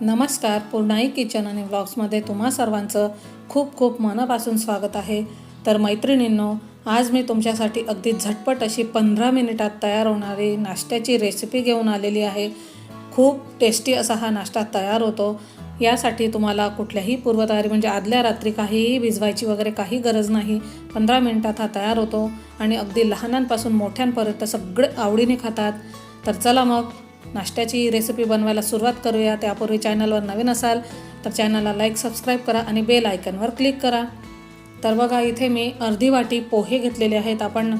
नमस्कार पूर्णाई किचन आणि ब्लॉग्समध्ये तुम्हा सर्वांचं खूप खूप मनापासून स्वागत आहे. तर मैत्रिणींनो आज मी तुमच्यासाठी अगदी झटपट अशी पंधरा मिनिटात तयार होणारी नाश्त्याची रेसिपी घेऊन आलेली आहे. खूप टेस्टी असा हा नाश्ता तयार होतो. यासाठी तुम्हाला कुठल्याही पूर्वतयारी म्हणजे आदल्या रात्री काहीही भिजवायची वगैरे काही गरज नाही. पंधरा मिनिटात हा तयार होतो आणि अगदी लहानांपासून मोठ्यांपर्यंत सगळे आवडीने खातात. तर चला मग नाश्त्याची रेसिपी बनवायला सुरुवात करूया. त्यापूर्वी चॅनलवर नवीन असाल तर चॅनलला लाईक सबस्क्राईब करा आणि बेल आयकनवर क्लिक करा. तर बघा इथे मी अर्धी वाटी पोहे घेतलेले आहेत. आपण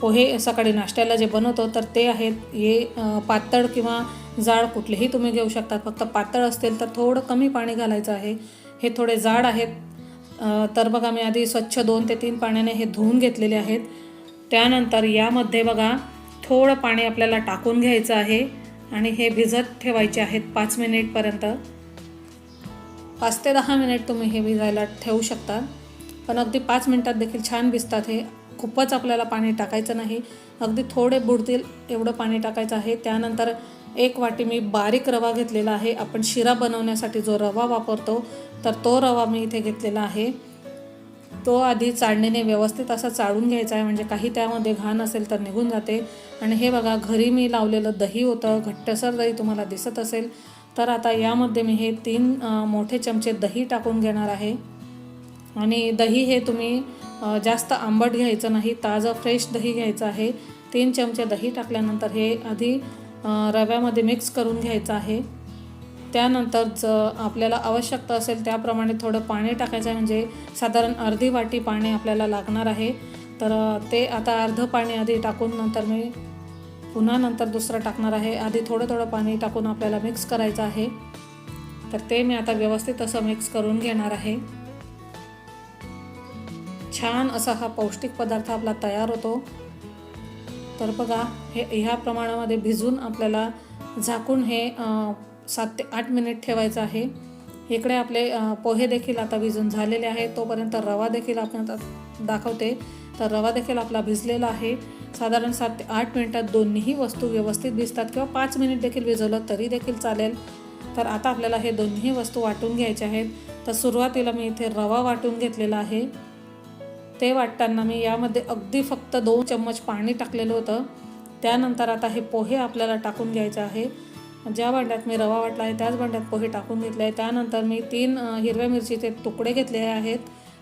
पोहे सकाळी नाश्त्याला जे बनवतो तर ते आहेत. हे पातळ किंवा जाड कुठलेही तुम्ही घेऊ शकता फक्त पातळ असतील तर थोडं कमी पाणी घालायचं आहे. हे थोडे जाड आहेत. तर बघा मी आधी स्वच्छ दोन ते तीन पाण्याने हे धुवून घेतलेले आहेत. त्यानंतर यामध्ये बघा थोडं पाणी आपल्याला टाकून घ्यायचं आहे. आणि हे भिजत ठेवायचे आहेत पाच मिनिटपर्यंत पाच ते दहा मिनिट तुम्ही हे भिजायला ठेवू शकता. पण अगदी पाच मिनटात देखील छान भिजतात हे. खूपच आपल्याला पाणी टाकायचं नाही. अगदी थोडे बुडतील एवढं पाणी टाकायचं आहे. त्यानंतर एक वाटी मी बारीक रवा घेतलेला आहे. आपण शिरा बनवण्यासाठी जो रवा वापरतो तर तो रवा मी इथे घेतलेला आहे. तो आधी चाळणीने व्यवस्थित असा चाळून घ्यायचा आहे म्हणजे काही त्यामध्ये घाण असेल तर निघून जाते. आणि हे बघा घरी मी लावलेलं दही होतं घट्टसर दही तुम्हाला दिसत असेल. तर आता यामध्ये मी हे तीन मोठे चमचे दही टाकून घेणार आहे. आणि दही हे तुम्ही जास्त आंबट घ्यायचं नाही ताजं फ्रेश दही घ्यायचं आहे. तीन चमचे दही टाकल्यानंतर हे आधी रव्यामध्ये मिक्स करून घ्यायचं आहे. त्यानंतर ज आपल्याला आवश्यकता असेल त्याप्रमाणे थोडं पाणी टाकायचं आहे. म्हणजे साधारण अर्धी वाटी पाणी आपल्याला लागणार आहे. तर ते आता अर्धं पाणी आधी टाकून नंतर मी पुन्हा नंतर दुसरं टाकणार आहे. आधी थोडं थोडं पाणी टाकून आपल्याला मिक्स करायचं आहे. तर ते मी आता व्यवस्थित असं मिक्स करून घेणार आहे. छान असा हा पौष्टिक पदार्थ आपला तयार होतो. तर बघा हे ह्या प्रमाणामध्ये भिजून आपल्याला झाकून हे सात ते आठ मिनिट ठेवायचं आहे. इकडे आपले पोहे देखील आता भिजून झालेले आहेत तोपर्यंत रवा देखील आपण आता दाखवते. तर रवा देखील आपला भिजलेला आहे. साधारण सात ते आठ मिनिटात दोन्हीही वस्तू व्यवस्थित भिजतात किंवा पाच मिनिट देखील भिजवलं तरी देखील चालेल. तर आता आपल्याला हे दोन्ही वस्तू वाटून घ्यायच्या आहेत. तर सुरुवातीला मी इथे रवा वाटून घेतलेला आहे. ते वाटताना मी यामध्ये अगदी फक्त दोन चम्मच पाणी टाकलेलं होतं. त्यानंतर आता हे पोहे आपल्याला टाकून घ्यायचे आहे. ज्या भांड्यात मी रवा वाटला आहे त्याच भांड्यात पोहे टाकून घेतले. आहे त्यानंतर मी तीन हिरव्या मिरचीचे तुकडे घेतले आहेत.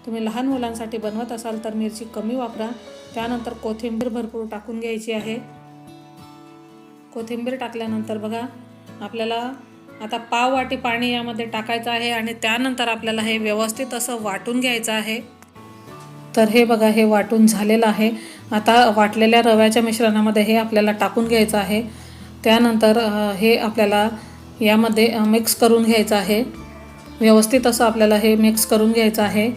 तुम्ही लहान मुलांसाठी बनवत असाल तर मिरची कमी वापरा. त्यानंतर कोथिंबीर भरपूर टाकून घ्यायची आहे. कोथिंबीर टाकल्यानंतर बघा आपल्याला आता पाव वाटी पाणी यामध्ये टाकायचं आहे आणि त्यानंतर आपल्याला हे व्यवस्थित असं वाटून घ्यायचं आहे. तर हे बघा हे वाटून झालेलं आहे. आता वाटलेल्या रव्याच्या मिश्रणामध्ये हे आपल्याला टाकून घ्यायचं आहे. त्यानंतर हे आपल्याला यामध्ये मिक्स करून घ्यायचं आहे. व्यवस्थित असं आपल्याला हे मिक्स करून घ्यायचं आहे.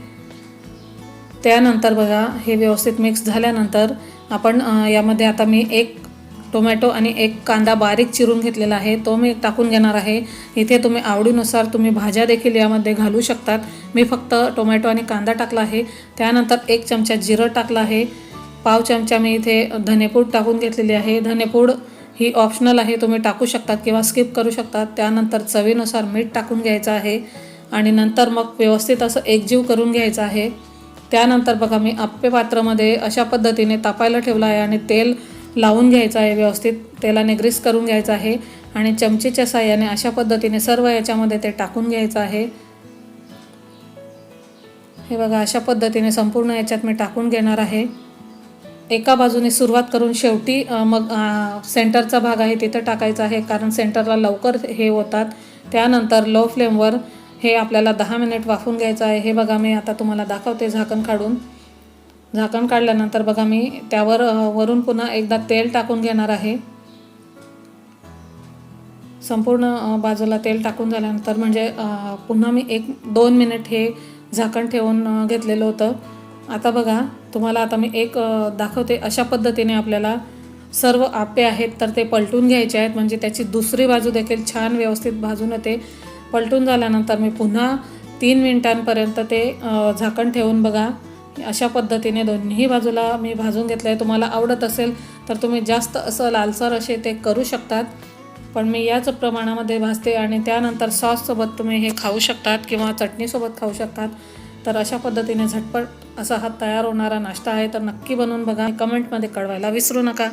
त्यानंतर बघा हे व्यवस्थित मिक्स झाल्यानंतर आपण यामध्ये आता मी एक टोमॅटो आणि एक कांदा बारीक चिरून घेतलेला आहे. तो मी टाकून घेणार आहे. इथे तुम्ही आवडीनुसार तुम्ही भाज्या देखील यामध्ये घालू शकतात. मी फक्त टोमॅटो आणि कांदा टाकला आहे. त्यानंतर एक चमचा जिरं टाकलं आहे. पाव चमचा मी इथे धनेपूड टाकून घेतलेली आहे. धनेपूड ही ऑप्शनल आहे तुम्ही टाकू शकतात किंवा स्किप करू शकतात. त्यानंतर चवीनुसार मीठ टाकून घ्यायचं आहे आणि नंतर मग व्यवस्थित असं एकजीव करून घ्यायचं आहे. त्यानंतर बघा मी आप्पे पात्रामध्ये अशा पद्धतीने तापायला ठेवलं आहे आणि तेल लावून घ्यायचं आहे व्यवस्थित. तेलाने ग्रीस करून घ्यायचं आहे आणि चमचेच्या साह्याने अशा पद्धतीने सर्व याच्यामध्ये ते टाकून घ्यायचं आहे. हे बघा अशा पद्धतीने संपूर्ण याच्यात मी टाकून घेणार आहे. एका बाजूने सुरुवात करून शेवटी मग सेंटरचा भाग आहे तिथं टाकायचा आहे कारण सेंटरला लवकर हे होतात. त्यानंतर लो फ्लेमवर हे आपल्याला दहा मिनिट वाफून घ्यायचं आहे. हे बघा मी आता तुम्हाला दाखवते झाकण काढून. झाकण काढल्यानंतर बघा मी त्यावर वरून पुन्हा एकदा तेल टाकून घेणार आहे. संपूर्ण बाजूला तेल टाकून झाल्यानंतर म्हणजे पुन्हा मी एक दोन मिनिट हे झाकण ठेवून घेतलेलं होतं. आता बघा तुम्हाला आता मी एक दाखवते. अशा पद्धतीने आपल्याला सर्व आप्पे आहेत तर ते पलटून घ्यायचे आहेत. म्हणजे त्याची दुसरी बाजू देखील छान व्यवस्थित भाजून येते पलटून झाल्यानंतर मी पुन्हा तीन मिनिटांपर्यंत ते झाकण ठेवून बघा. अशा पद्धतीने दोन्ही बाजूला मी भाजून घेतलं आहे तुम्हाला आवडत असेल तर तुम्ही जास्त असं लालसर असे ते करू शकतात. पण मी याच प्रमाणामध्ये भाजते आणि त्यानंतर सॉससोबत तुम्ही हे खाऊ शकतात किंवा चटणीसोबत खाऊ शकतात. तर अशा पद्धतीने झटपट असा हा तयार होणारा नाश्ता आहे. तर नक्की बनवून बघा. कमेंटमध्ये कळवायला विसरू नका.